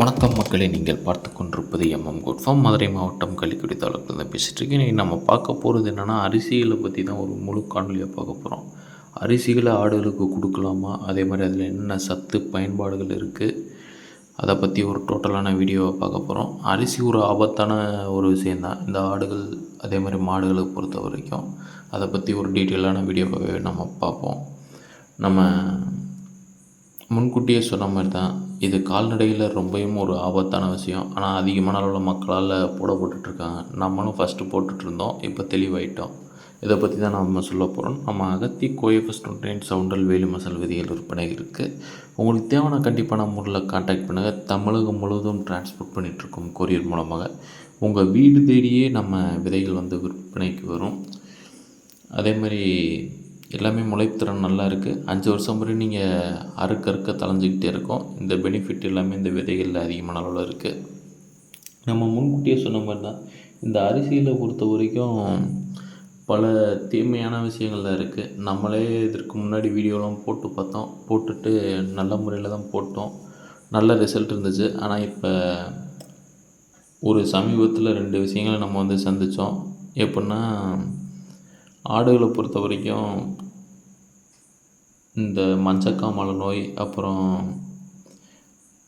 வணக்கம் மக்களை நீங்கள் பார்த்து கொண்டிருப்பது எம்எம் குட் ஃபார்ம் மதுரை மாவட்டம் கள்ளிக்குடி தாலுக்கில் பேசிகிட்டு இருக்கேன். இன்றைக்கி நம்ம பார்க்க போகிறது என்னென்னா அரிசிகளை பற்றி தான் ஒரு முழு காணொலியாக பார்க்க போகிறோம் அரிசிகளை ஆடுகளுக்கு கொடுக்கலாமா? அதே மாதிரி அதில் என்னென்ன சத்து பயன்பாடுகள் இருக்குது அதை பற்றி ஒரு டோட்டலான வீடியோவை பார்க்க போகிறோம் அரிசி ஒரு ஆபத்தான ஒரு விஷயந்தான் இந்த ஆடுகள் அதே மாதிரி மாடுகளை பொறுத்த வரைக்கும். அதை பற்றி ஒரு டீட்டெயிலான வீடியோவை நம்ம பார்ப்போம். நம்ம முன்கூட்டியே சொன்ன மாதிரி தான் இது கால்நடையில் ரொம்பவும் ஒரு ஆபத்தான விஷயம். ஆனால் அதிகமான அளவில் மக்களால் போட போட்டுட்ருக்காங்க நம்மளும் ஃபஸ்ட்டு போட்டுட்ருந்தோம். இப்போ தெளிவாயிட்டோம். இதை பற்றி தான் நம்ம சொல்ல போகிறோம் நம்ம அகத்தி கோயஃபஸ் டுவெண்ட்டி சவுண்டல் வேலு மசால் விதிகள் விற்பனை இருக்குது உங்களுக்கு தேவையான கண்டிப்பான முறையில் காண்டாக்ட் பண்ணுங்கள் தமிழகம் முழுவதும் டிரான்ஸ்போர்ட் பண்ணிகிட்ருக்கோம் கொரியர் மூலமாக. உங்கள் வீடு தேடியே நம்ம விதைகள் வந்து விற்பனைக்கு வரும். அதே மாதிரி எல்லாமே முளைத்திறன் நல்லா இருக்குது அஞ்சு வருஷம் வரை நீங்கள் அறுக்க அறுக்க தளைஞ்சிக்கிட்டே இருக்கும். இந்த பெனிஃபிட் எல்லாமே இந்த விதைகளில் அதிகமான அளவில் இருக்குது நம்ம முன்கூட்டியே சொன்ன மாதிரி தான் இந்த அரிசியில் பொறுத்த வரைக்கும் பல தீமையான விஷயங்கள்லாம் இருக்குது நம்மளே இதற்கு முன்னாடி வீடியோலாம் போட்டு பார்த்தோம். போட்டுட்டு நல்ல முறையில் தான் போட்டோம். நல்ல ரிசல்ட் இருந்துச்சு. ஆனால் இப்போ ஒரு சமீபத்தில் ரெண்டு விஷயங்களை நம்ம வந்து சந்தித்தோம் எப்படின்னா ஆடுகளை பொறுத்த வரைக்கும் இந்த மஞ்சக்காமலை நோய் அப்புறம்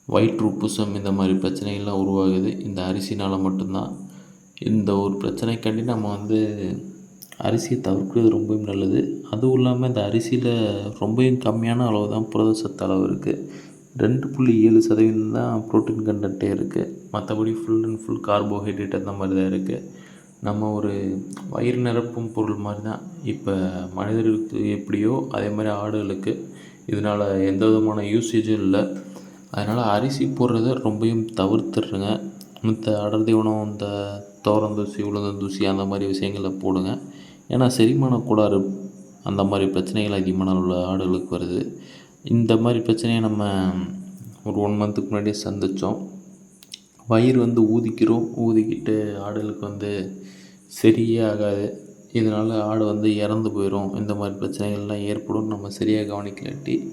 வயிற்றுப்புசம் இந்த மாதிரி பிரச்சனைகள்லாம் உருவாகுது. இந்த அரிசினால் மட்டும்தான். இந்த ஒரு பிரச்சனைக்காண்டி நம்ம வந்து அரிசியை தவிர்க்கிறது ரொம்பவும் நல்லது. அதுவும் இல்லாமல் இந்த அரிசியில் ரொம்பவும் கம்மியான அளவு தான் புரதச்சத்து அளவு இருக்குது ரெண்டு புள்ளி ஏழு சதவீதம் தான் ப்ரோட்டீன் கண்டென்ட்டே இருக்குது மற்றபடி ஃபுல் அண்ட் ஃபுல் கார்போஹைட்ரேட் அந்த மாதிரி தான் இருக்குது நம்ம ஒரு வயிறு நிரப்பும் பொருள் மாதிரி தான் இப்போ மனிதர்களுக்கு எப்படியோ அதே மாதிரி ஆடுகளுக்கு இதனால் எந்த விதமான யூசேஜும் இல்லை. அதனால் அரிசி போடுறத ரொம்பவும் தவிர்த்துடுங்க. மற்ற அடர் தீவனம் இந்த தூசி உளுந்தூசி அந்த மாதிரி விஷயங்களை போடுங்க. ஏன்னா செரிமான கோளாறு அந்த மாதிரி பிரச்சனைகள் அதிகமான உள்ள ஆடுகளுக்கு வருது. இந்த மாதிரி பிரச்சனையை நம்ம ஒரு ஒன் மந்த்துக்கு முன்னாடியே சந்தித்தோம் வயிறு வந்து ஊதிக்கிறோம். ஊதிக்கிட்டு ஆடுகளுக்கு வந்து சரியே ஆகாது. இதனால் ஆடு வந்து இறந்து போயிடும் இந்த மாதிரி பிரச்சனைகள்லாம் ஏற்படும். நம்ம சரியாக கவனிக்கலாட்டி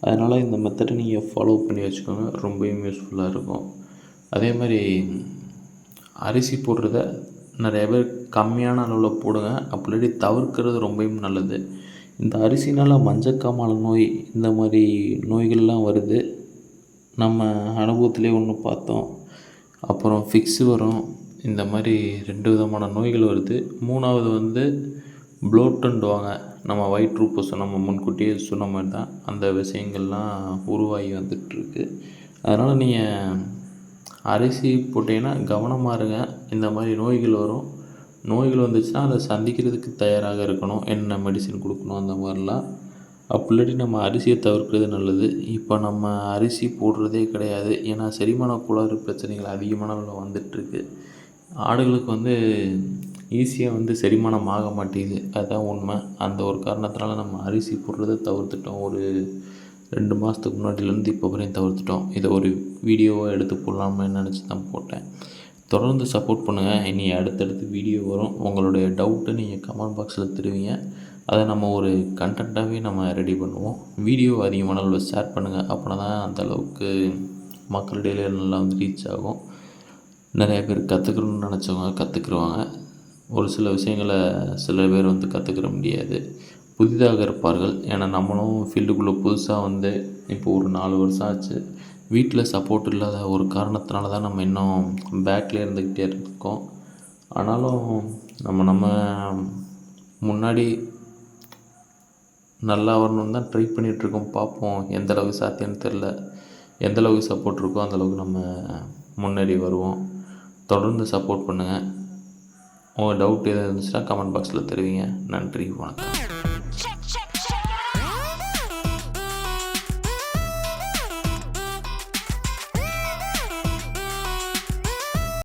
அதனால் இந்த மெத்தடை நீங்கள் ஃபாலோ பண்ணி வச்சுக்கோங்க. ரொம்பவும் யூஸ்ஃபுல்லாக இருக்கும். அதே மாதிரி அரிசி போடுறத நிறைய பேர் கம்மியான அளவில் போடுங்க. அப்படி தவிர்க்கிறது ரொம்பவும் நல்லது. இந்த அரிசினால் மஞ்சக்காமாலை நோய் இந்த மாதிரி நோய்கள்லாம் வருது. நம்ம அனுபவத்திலே ஒன்று பார்த்தோம். அப்புறம் ஃபிக்ஸு வரும். இந்த மாதிரி ரெண்டு விதமான நோய்கள் வருது. மூணாவது வந்து ப்ளோட்டுன்டுவாங்க நம்ம வயிற்றுப்பூசம் நம்ம முன்கூட்டியே சொன்ன மாதிரி தான் அந்த விஷயங்கள்லாம் உருவாகி வந்துட்டுருக்கு. அதனால் நீங்கள் அரிசி போட்டிங்கன்னா கவனமாக இருங்க. இந்த மாதிரி நோய்கள் வரும். நோய்கள் வந்துச்சுன்னா அதை சந்திக்கிறதுக்கு தயாராக இருக்கணும். என்ன மெடிசன் கொடுக்கணும் அந்த மாதிரிலாம். அப்படி இல்லாட்டி நம்ம அரிசியை தவிர்க்கிறது நல்லது. இப்போ நம்ம அரிசி போடுறதே கிடையாது. ஏன்னா செரிமான கோளாறு பிரச்சனைகள் அதிகமான அளவில் வந்துட்டுருக்கு. ஆடுகளுக்கு வந்து ஈஸியாக வந்து செரிமானம் ஆக மாட்டேங்குது. அதுதான் உண்மை. அந்த ஒரு காரணத்தினால நம்ம அரிசி போடுறத தவிர்த்துட்டோம். ஒரு ரெண்டு மாதத்துக்கு முன்னாடிலேருந்து இப்போ வரையும் தவிர்த்துட்டோம். இதை ஒரு வீடியோவாக எடுத்து போடலாமே நினச்சி தான் போட்டேன். தொடர்ந்து சப்போர்ட் பண்ணுங்கள் இனி அடுத்தடுத்து வீடியோ வரும். உங்களுடைய டவுட்டை நீங்கள் கமெண்ட் பாக்ஸில் தருவீங்க. அதை நம்ம ஒரு கண்டென்ட்டாகவே நம்ம ரெடி பண்ணுவோம். வீடியோ அதிகமான அளவில் ஷேர் பண்ணுங்கள் அப்படின்னா தான் அந்தளவுக்கு மக்களிடையில நல்லா வந்து ரீச் ஆகும். நிறைய பேர் கற்றுக்கணுன்னு நினச்சவங்க கற்றுக்குருவாங்க ஒரு சில விஷயங்களை சில பேர் வந்து கற்றுக்கிற முடியாது. புதிதாக இருப்பார்கள். ஏன்னா நம்மளும் ஃபீல்டுக்குள்ளே புதுசாக வந்து இப்போ ஒரு நாலு வருஷம் ஆச்சு. வீட்டில் சப்போர்ட் இல்லாத ஒரு காரணத்தினால தான் நம்ம இன்னும் பேக்கில் இருந்துக்கிட்டே இருக்கோம். ஆனாலும் நம்ம நம்ம முன்னாடி நல்லா வரணுன்னு தான் ட்ரை பண்ணிகிட்ருக்கோம் பார்ப்போம் எந்தளவுக்கு சாத்தியம்னு தெரில எந்தளவுக்கு சப்போர்ட் இருக்கோ அந்தளவுக்கு நம்ம முன்னேறி வருவோம். தொடர்ந்து சப்போர்ட் பண்ணுங்கள் உங்கள் டவுட் எதாவது இருந்துச்சுன்னா கமெண்ட் பாக்ஸில் தெரிவிங்க. நன்றி வணக்கம்.